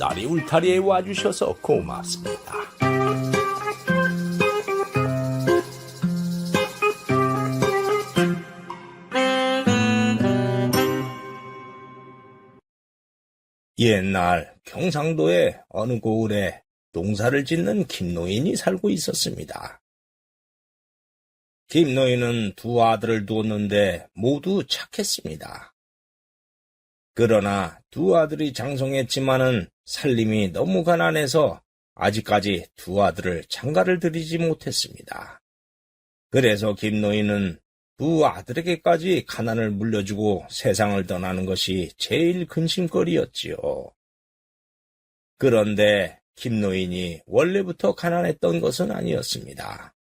쌀이 울타리에 와주셔서 고맙습니다. 옛날 경상도의 어느 고을에 농사를 짓는 김노인이 살고 있었습니다. 김노인은 두 아들을 두었는데 모두 착했습니다. 그러나 두 아들이 장성했지만은 살림이 너무 가난해서 아직까지 두 아들을 장가를 들이지 못했습니다. 그래서 김노인은 두 아들에게까지 가난을 물려주고 세상을 떠나는 것이 제일 근심거리였지요. 그런데 김노인이 원래부터 가난했던 것은 아니었습니다.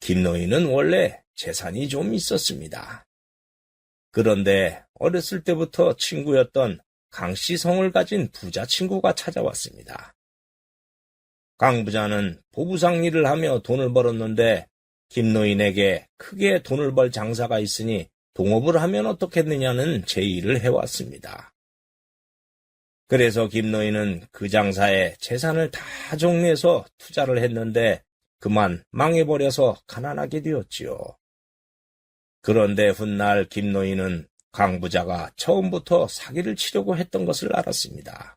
김노인은 원래 재산이 좀 있었습니다. 그런데 어렸을 때부터 친구였던 강씨 성을 가진 부자 친구가 찾아왔습니다. 강 부자는 보부상 일을 하며 돈을 벌었는데 김노인에게 크게 돈을 벌 장사가 있으니 동업을 하면 어떻겠느냐는 제의를 해왔습니다. 그래서 김노인은 그 장사에 재산을 다 정리해서 투자를 했는데 그만 망해버려서 가난하게 되었지요. 그런데 훗날 김노인은 강부자가 처음부터 사기를 치려고 했던 것을 알았습니다.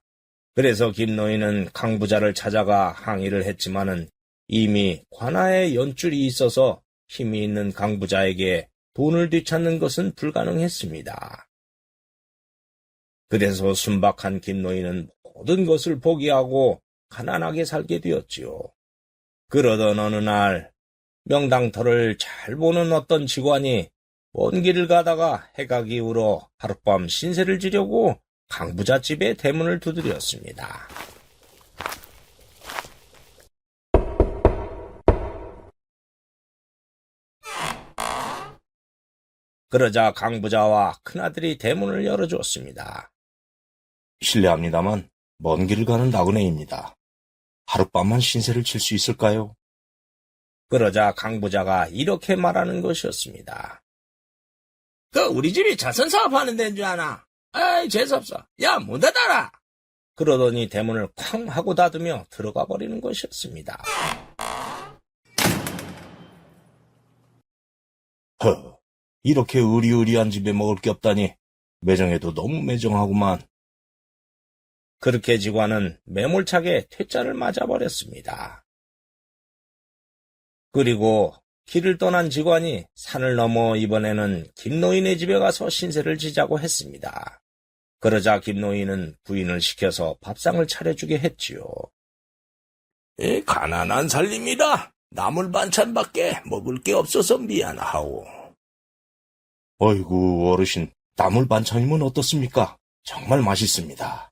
그래서 김노인은 강부자를 찾아가 항의를 했지만은 이미 관아에 연줄이 있어서 힘이 있는 강부자에게 돈을 되찾는 것은 불가능했습니다. 그래서 순박한 김노인은 모든 것을 포기하고 가난하게 살게 되었지요. 그러던 어느 날 명당터를 잘 보는 어떤 직관이 먼 길을 가다가 해가 기울어 하룻밤 신세를 지려고 강부자 집에 대문을 두드렸습니다. 그러자 강부자와 큰아들이 대문을 열어주었습니다. 실례합니다만 먼 길을 가는 나그네입니다. 하룻밤만 신세를 칠 수 있을까요? 그러자 강부자가 이렇게 말하는 것이었습니다. 그 우리 집이 자선 사업하는 데인 줄 아나? 아이 재수없어. 야 문 닫아라. 그러더니 대문을 쾅 하고 닫으며 들어가 버리는 것이었습니다. 허, 이렇게 의리의리한 집에 먹을 게 없다니 매정해도 너무 매정하구만. 그렇게 직관은 매몰차게 퇴짜를 맞아버렸습니다. 그리고 길을 떠난 직관이 산을 넘어 이번에는 김노인의 집에 가서 신세를 지자고 했습니다. 그러자 김노인은 부인을 시켜서 밥상을 차려주게 했지요. 에, 가난한 살림이라 나물 반찬밖에 먹을 게 없어서 미안하오. 어이구, 어르신, 나물 반찬이면 어떻습니까? 정말 맛있습니다.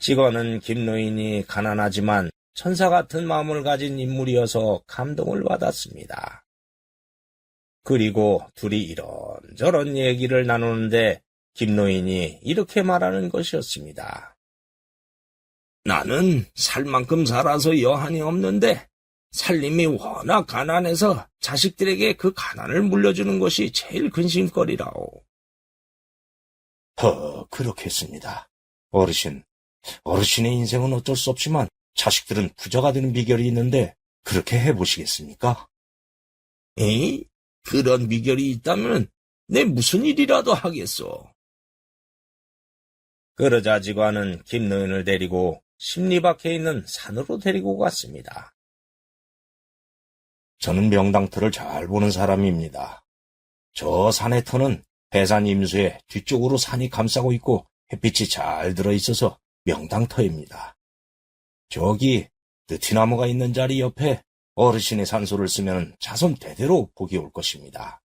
직원은 김노인이 가난하지만 천사 같은 마음을 가진 인물이어서 감동을 받았습니다. 그리고 둘이 이런저런 얘기를 나누는데 김노인이 이렇게 말하는 것이었습니다. 나는 살 만큼 살아서 여한이 없는데 살림이 워낙 가난해서 자식들에게 그 가난을 물려주는 것이 제일 근심거리라오. 허, 그렇겠습니다. 어르신, 어르신의 인생은 어쩔 수 없지만 자식들은 부자가 되는 비결이 있는데 그렇게 해보시겠습니까? 에이? 그런 비결이 있다면 내 무슨 일이라도 하겠소. 그러자 직원은 김노인을 데리고 심리 밖에 있는 산으로 데리고 갔습니다. 저는 명당터를 잘 보는 사람입니다. 저 산의 터는 해산 임수에 뒤쪽으로 산이 감싸고 있고 햇빛이 잘 들어 있어서 명당터입니다. 저기 느티나무가 있는 자리 옆에 어르신의 산소를 쓰면 자손 대대로 복이 올 것입니다.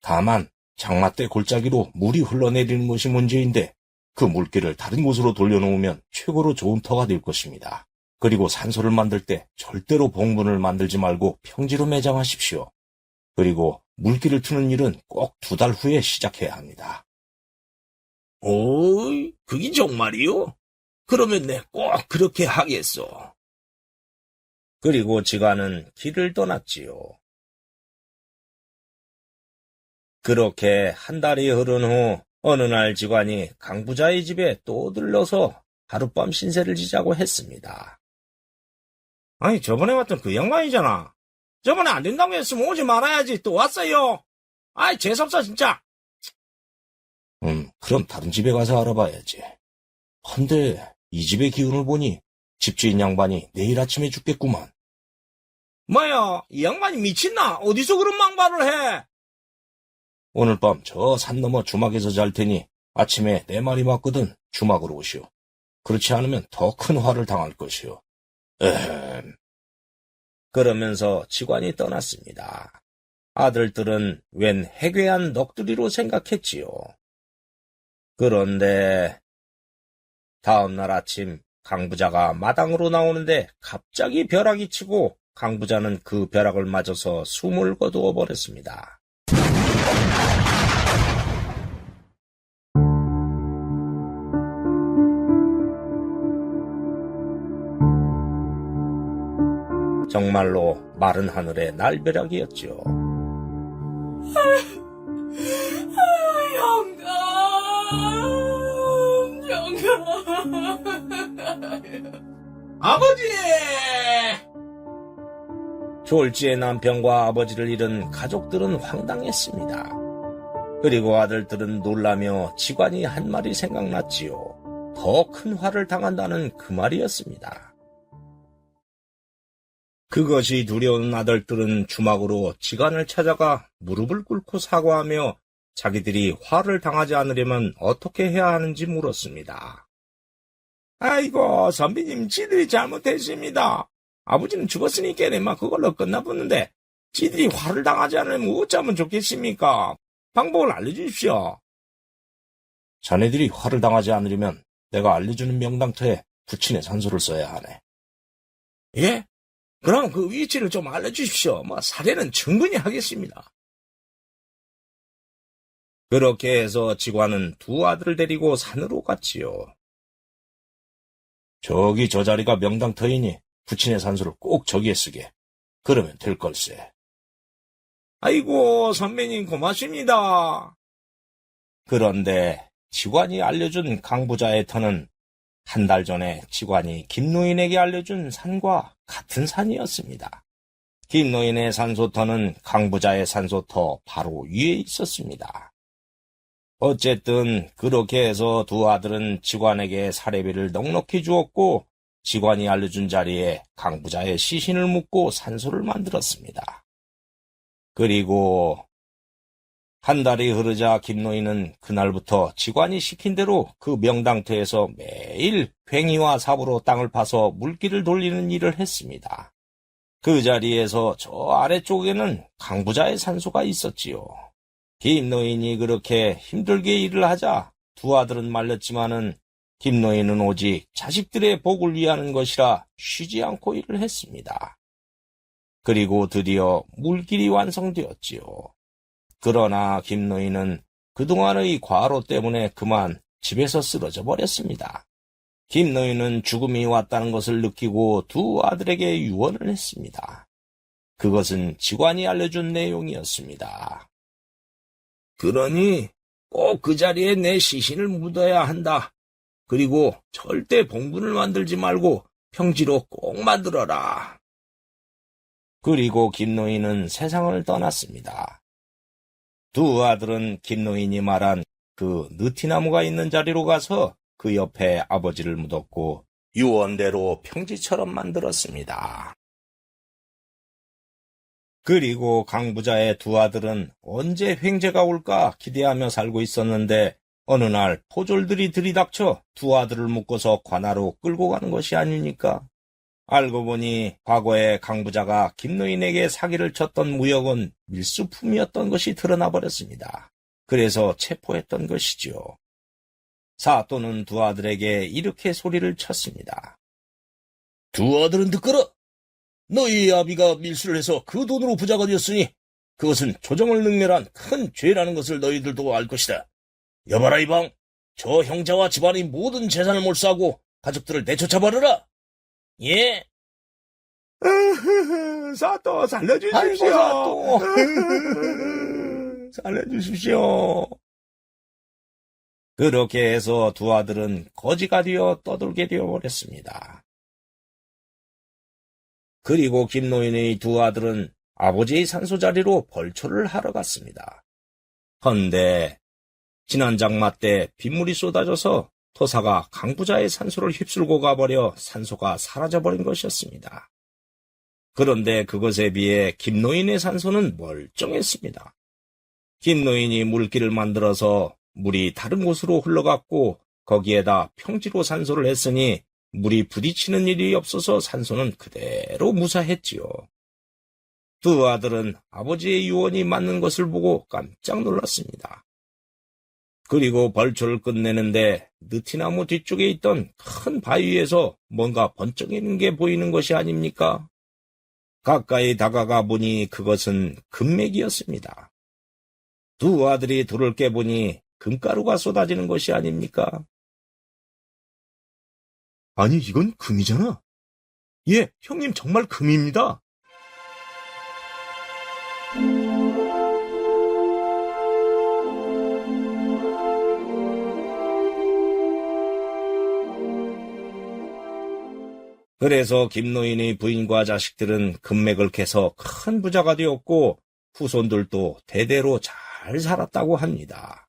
다만 장마 때 골짜기로 물이 흘러내리는 것이 문제인데 그 물길을 다른 곳으로 돌려놓으면 최고로 좋은 터가 될 것입니다. 그리고 산소를 만들 때 절대로 봉분을 만들지 말고 평지로 매장하십시오. 그리고 물길을 트는 일은 꼭 두 달 후에 시작해야 합니다. 오이, 그게 정말이요? 그러면 내 꼭 그렇게 하겠소. 그리고 지가는 길을 떠났지요. 그렇게 한 달이 흐른 후 어느 날 직원이 강부자의 집에 또 들러서 하룻밤 신세를 지자고 했습니다. 아니, 저번에 왔던 그 양반이잖아. 저번에 안 된다고 했으면 오지 말아야지. 또 왔어요. 아이, 재수없어, 진짜. 음, 그럼 다른 집에 가서 알아봐야지. 헌데 이 집의 기운을 보니 집주인 양반이 내일 아침에 죽겠구만. 뭐야, 이 양반이 미친나? 어디서 그런 망발을 해? 오늘 밤 저 산 너머 주막에서 잘 테니 아침에 내 말이 맞거든 주막으로 오시오. 그렇지 않으면 더 큰 화를 당할 것이오. 에헴, 그러면서 직관이 떠났습니다. 아들들은 웬 해괴한 넋두리로 생각했지요. 그런데 다음날 아침 강부자가 마당으로 나오는데 갑자기 벼락이 치고 강부자는 그 벼락을 맞아서 숨을 거두어 버렸습니다. 정말로 마른 하늘의 날벼락이었죠. 아버지! 졸지의 남편과 아버지를 잃은 가족들은 황당했습니다. 그리고 아들들은 놀라며 직관이 한 말이 생각났지요. 더 큰 화를 당한다는 그 말이었습니다. 그것이 두려운 아들들은 주막으로 지간을 찾아가 무릎을 꿇고 사과하며 자기들이 화를 당하지 않으려면 어떻게 해야 하는지 물었습니다. 아이고, 선비님, 지들이 잘못했습니다. 아버지는 죽었으니까 내마 그걸로 끝나보는데, 지들이 화를 당하지 않으면 어쩌면 좋겠습니까? 방법을 알려주십시오. 자네들이 화를 당하지 않으려면 내가 알려주는 명당터에 부친의 산소를 써야 하네. 예? 그럼 그 위치를 좀 알려주십시오. 뭐, 사례는 충분히 하겠습니다. 그렇게 해서 직관은 두 아들을 데리고 산으로 갔지요. 저기 저 자리가 명당터이니 부친의 산소를 꼭 저기에 쓰게. 그러면 될 걸세. 아이고, 선배님 고맙습니다. 그런데 직관이 알려준 강부자의 터는 한 달 전에 직관이 김노인에게 알려준 산과 같은 산이었습니다. 김노인의 산소터는 강부자의 산소터 바로 위에 있었습니다. 어쨌든 그렇게 해서 두 아들은 직관에게 사례비를 넉넉히 주었고 직관이 알려준 자리에 강부자의 시신을 묻고 산소를 만들었습니다. 그리고 한 달이 흐르자 김노인은 그날부터 직관이 시킨 대로 그 명당터에서 매일 괭이와 삽으로 땅을 파서 물길을 돌리는 일을 했습니다. 그 자리에서 저 아래쪽에는 강부자의 산소가 있었지요. 김노인이 그렇게 힘들게 일을 하자 두 아들은 말렸지만은 김노인은 오직 자식들의 복을 위하는 것이라 쉬지 않고 일을 했습니다. 그리고 드디어 물길이 완성되었지요. 그러나 김노인은 그동안의 과로 때문에 그만 집에서 쓰러져 버렸습니다. 김노인은 죽음이 왔다는 것을 느끼고 두 아들에게 유언을 했습니다. 그것은 직관이 알려준 내용이었습니다. 그러니 꼭 그 자리에 내 시신을 묻어야 한다. 그리고 절대 봉분을 만들지 말고 평지로 꼭 만들어라. 그리고 김노인은 세상을 떠났습니다. 두 아들은 김노인이 말한 그 느티나무가 있는 자리로 가서 그 옆에 아버지를 묻었고 유언대로 평지처럼 만들었습니다. 그리고 강부자의 두 아들은 언제 횡재가 올까 기대하며 살고 있었는데 어느 날 포졸들이 들이닥쳐 두 아들을 묶어서 관하로 끌고 가는 것이 아닙니까? 알고 보니 과거에 강부자가 김노인에게 사기를 쳤던 무역은 밀수품이었던 것이 드러나 버렸습니다. 그래서 체포했던 것이죠. 사또는 두 아들에게 이렇게 소리를 쳤습니다. 두 아들은 듣거라. 너희 아비가 밀수를 해서 그 돈으로 부자가 되었으니 그것은 조정을 능멸한 큰 죄라는 것을 너희들도 알 것이다. 여봐라 이방, 저 형제와 집안의 모든 재산을 몰수하고 가족들을 내쫓아버려라. 예. 사또 살려주십시오. 아이고, 사또. 살려주십시오. 그렇게 해서 두 아들은 거지가 되어 떠돌게 되어버렸습니다. 그리고 김노인의 두 아들은 아버지의 산소자리로 벌초를 하러 갔습니다. 헌데 지난 장마 때 빗물이 쏟아져서 토사가 강부자의 산소를 휩쓸고 가버려 산소가 사라져버린 것이었습니다. 그런데 그것에 비해 김노인의 산소는 멀쩡했습니다. 김노인이 물길을 만들어서 물이 다른 곳으로 흘러갔고 거기에다 평지로 산소를 했으니 물이 부딪히는 일이 없어서 산소는 그대로 무사했지요. 두 아들은 아버지의 유언이 맞는 것을 보고 깜짝 놀랐습니다. 그리고 벌초를 끝내는데 느티나무 뒤쪽에 있던 큰 바위에서 뭔가 번쩍이는 게 보이는 것이 아닙니까? 가까이 다가가 보니 그것은 금맥이었습니다. 두 아들이 돌을 깨보니 금가루가 쏟아지는 것이 아닙니까? 아니, 이건 금이잖아. 예, 형님 정말 금입니다. 그래서 김노인의 부인과 자식들은 금맥을 캐서 큰 부자가 되었고 후손들도 대대로 잘 살았다고 합니다.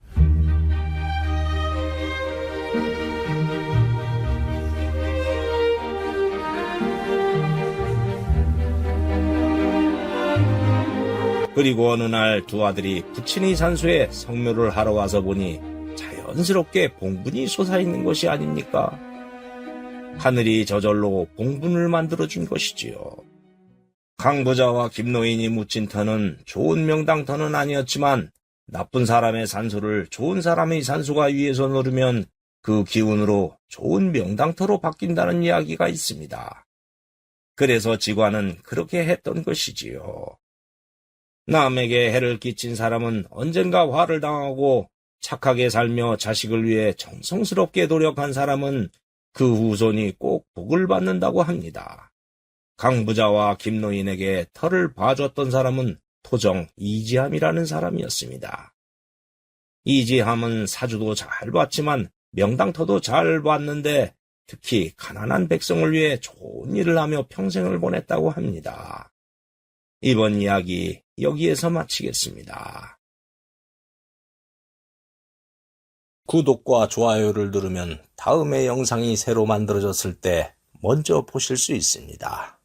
그리고 어느 날 두 아들이 부친의 산소에 성묘를 하러 와서 보니 자연스럽게 봉분이 솟아있는 것이 아닙니까? 하늘이 저절로 봉분을 만들어준 것이지요. 강부자와 김노인이 묻힌 터는 좋은 명당 터는 아니었지만 나쁜 사람의 산소를 좋은 사람의 산소가 위에서 누르면 그 기운으로 좋은 명당터로 바뀐다는 이야기가 있습니다. 그래서 지관은 그렇게 했던 것이지요. 남에게 해를 끼친 사람은 언젠가 화를 당하고 착하게 살며 자식을 위해 정성스럽게 노력한 사람은 그 후손이 꼭 복을 받는다고 합니다. 강부자와 김노인에게 털을 봐줬던 사람은 토정 이지함이라는 사람이었습니다. 이지함은 사주도 잘 봤지만 명당터도 잘 봤는데 특히 가난한 백성을 위해 좋은 일을 하며 평생을 보냈다고 합니다. 이번 이야기 여기에서 마치겠습니다. 구독과 좋아요를 누르면 다음의 영상이 새로 만들어졌을 때 먼저 보실 수 있습니다.